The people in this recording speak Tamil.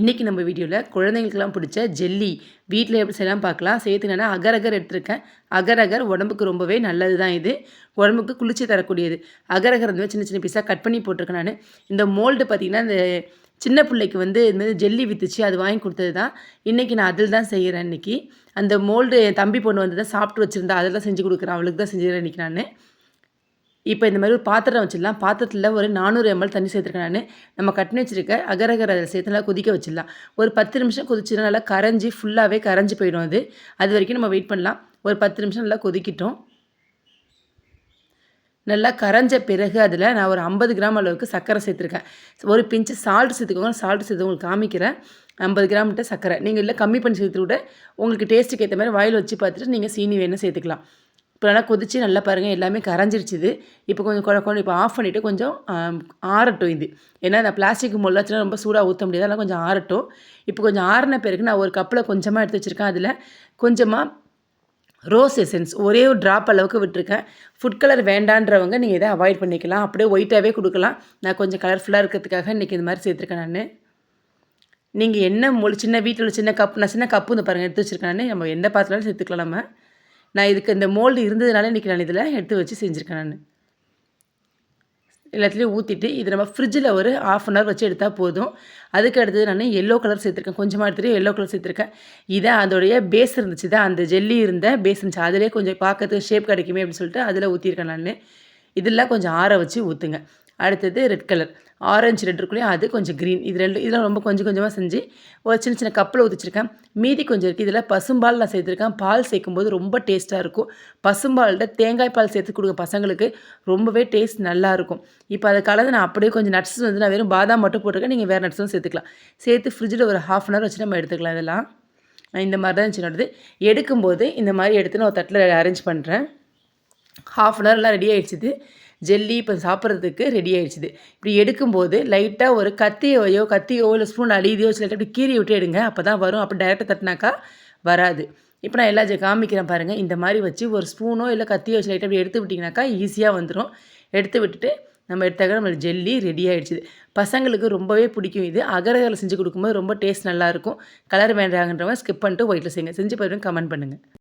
இன்றைக்கி நம்ம வீடியோவில் குழந்தைங்களுக்கெல்லாம் பிடிச்ச ஜெல்லி வீட்டில் எப்படி செய்யலாம் பார்க்கலாம். சேர்த்து நான் அகர் அகர் எடுத்திருக்கேன். அகர் அகர் உடம்புக்கு ரொம்பவே நல்லது தான் இது. உடம்புக்கு குளிர்ச்சி தரக்கூடியது. அகர் அகர் வந்து சின்ன சின்ன பீஸாக கட் பண்ணி போட்டிருக்கேன் நான். இந்த மோல்டு பார்த்திங்கன்னா இந்த சின்ன பிள்ளைக்கு வந்து இது மாதிரி ஜெல்லி வித்துச்சு அது வாங்கி கொடுத்தது தான் இன்றைக்கி நான் அதில் தான் செய்கிறேன் இன்றைக்கி அந்த மோல்டு என் தம்பி பொண்ணு வந்து தான் சாப்பிட்டு வச்சுருந்தா அதில் செஞ்சு கொடுக்குறேன். அவளுக்கு தான் செஞ்சுக்கிறேன் இன்றைக்கி நான். இப்போ இந்த மாதிரி ஒரு பாத்திரம் வச்சிடலாம். பாத்திரத்தில் ஒரு நானூறு எம்எல் தண்ணி சேர்த்துருக்கேன் நான். நம்ம கட்டினி வச்சுருக்க அகரகர அதில் சேர்த்து நல்லா கொதிக்க வச்சிடலாம். ஒரு பத்து நிமிஷம் கொதிச்சுனா நல்லா கரைஞ்சி ஃபுல்லாகவே கரைஞ்சி போயிடும் அது. அது வரைக்கும் நம்ம வெயிட் பண்ணலாம். ஒரு பத்து நிமிஷம் நல்லா கொதிக்கிட்டோம். நல்லா கரைஞ்ச பிறகு அதில் நான் ஒரு ஐம்பது கிராம் அளவுக்கு சர்க்கரை சேர்த்துருக்கேன். ஒரு பிஞ்சு சால்ட் சேர்த்துக்கோங்க. சால்ட் சேர்த்து உங்களுக்கு காமிக்கிறேன். ஐம்பது கிராம்கிட்ட சர்க்கரை. நீங்கள் இல்லை கம்மி பண்ணி சேர்த்து விட உங்களுக்கு டேஸ்ட்டுக்கு ஏற்ற மாதிரி வாயில் வச்சு பார்த்துட்டு நீங்கள் சீனி வேணும் சேர்த்துக்கலாம். இப்போ நல்லா கொதித்து நல்லா பாருங்கள் எல்லாமே கரைஞ்சிருச்சுது. இப்போ கொஞ்சம் குழ இப்போ ஆஃப் பண்ணிவிட்டு கொஞ்சம் ஆறட்டும் இது. ஏன்னா அந்த பிளாஸ்டிக் முள்ளாச்சுன்னா ரொம்ப சூடாக ஊற்ற முடியாது. அதெல்லாம் கொஞ்சம் ஆறட்டும். இப்போ கொஞ்சம் ஆறின பிறகு நான் ஒரு கப்பில் கொஞ்சமாக எடுத்து வச்சுருக்கேன். அதில் கொஞ்சமாக ரோஸ் எசன்ஸ் ஒரே ஒரு ட்ராப் அளவுக்கு விட்டுருக்கேன். ஃபுட் கலர் வேண்டான்றவங்க நீங்கள் இதை அவாய்ட் பண்ணிக்கலாம். அப்படியே ஒயிட்டாகவே கொடுக்கலாம். நான் கொஞ்சம் கலர்ஃபுல்லாக இருக்கிறதுக்காக இன்றைக்கி இந்த மாதிரி சேர்த்துருக்கேன் நான். நீங்கள் என்ன மொழி சின்ன வீட்டில் சின்ன கப் நான் சின்ன கப்பு வந்து பாருங்கள் எடுத்து வச்சுருக்கேன் நம்ம எந்த பாத்திரம் சேர்த்துக்கலாம் நம்ம. நான் இதுக்கு இந்த மோல்டு இருந்ததுனால இன்றைக்கி நான் இதில் எடுத்து வச்சு செஞ்சுருக்கேன் நான். எல்லாத்துலேயும் ஊற்றிட்டு இது நம்ம ஃப்ரிட்ஜில் ஒரு ஆஃப் அன் ஹவர் வச்சு எடுத்தால் போதும். அதுக்கு அடுத்தது நான் எல்லோ கலர் சேர்த்துருக்கேன். கொஞ்சமாக எடுத்துகிட்டு எல்லோ கலர் சேர்த்துருக்கேன். இதை அதோடைய பேஸ் இருந்துச்சு. தான் அந்த ஜெல்லி இருந்த பேஸ் இருந்துச்சு. அதிலே கொஞ்சம் பார்க்கறதுக்கு ஷேப் கிடைக்குமே அப்படின்னு சொல்லிட்டு அதில் ஊற்றிருக்கேன் நான். இதெல்லாம் கொஞ்சம் ஆற வச்சு ஊற்றுங்க அடுத்தது ரெட் கலர் ஆரஞ்சு ரெட் இருக்குல்லையும் அது கொஞ்சம் க்ரீன் இது ரெண்டு இதெல்லாம் ரொம்ப கொஞ்சம் கொஞ்சமாக செஞ்சு ஒரு சின்ன சின்ன கப்பில் ஊற்றிச்சிருக்கேன் மீதி கொஞ்சம் இருக்குது இதில் பசும்பால் நான் சேர்த்துருக்கேன். பால் சேர்க்கும்போது ரொம்ப டேஸ்ட்டாக இருக்கும். பசும்பால்கிட்ட தேங்காய் பால் சேர்த்து கொடுங்க பசங்களுக்கு. ரொம்பவே டேஸ்ட் நல்லாயிருக்கும் இப்போ அதை கலந்து நான் அப்படியே கொஞ்சம் நட்ஸ் வந்து நான் வெறும் பாதாம் மட்டும் போட்டிருக்கேன். நீங்கள் வேறு நட்ஸும் சேர்த்துக்கலாம். சேர்த்து ஃப்ரிட்ஜில் ஒரு ஹாஃப் அன் ஹவர் வச்சு நம்ம எடுத்துக்கலாம் இதெல்லாம். இந்த மாதிரி தான் இருந்துச்சு எடுக்கும்போது இந்த மாதிரி எடுத்து நான் ஒரு தட்டில் அரேஞ்ச் பண்ணுறேன் ஹாஃப் அன் ஹவர்லாம் ரெடி ஆகிடுச்சிது ஜெல்லி இப்போ சாப்பிட்றதுக்கு ரெடி ஆயிடுச்சுது. இப்படி எடுக்கும்போது லைட்டாக ஒரு கத்தியோயோ கத்தியோ இல்லை ஸ்பூன் அழியுதையோ சில அப்படி கீறி விட்டு எடுங்க. அப்போ தான் வரும் அப்படி டேரெக்டாக தட்டினாக்கா வராது. இப்போ நான் எல்லா காமிக்கிறேன் பாருங்கள் இந்த மாதிரி வச்சு ஒரு ஸ்பூனோ இல்லை கத்தியோ வச்சு லைட்டாக அப்படி எடுத்து விட்டிங்கனாக்கா ஈஸியாக வந்துடும் எடுத்து விட்டுட்டு நம்ம எடுத்தாக்க நம்ம ஜெல்லி ரெடி ஆகிடுச்சிது பசங்களுக்கு ரொம்பவே பிடிக்கும் இது. அகரகரில் செஞ்சு கொடுக்கும்போது ரொம்ப டேஸ்ட் நல்லாயிருக்கும் கலர் வேண்டாங்கன்றவங்க ஸ்கிப் பண்ணிட்டு ஒயிட்டில் செய்யுங்க. செஞ்சு பாருங்க கமெண்ட் பண்ணுங்கள்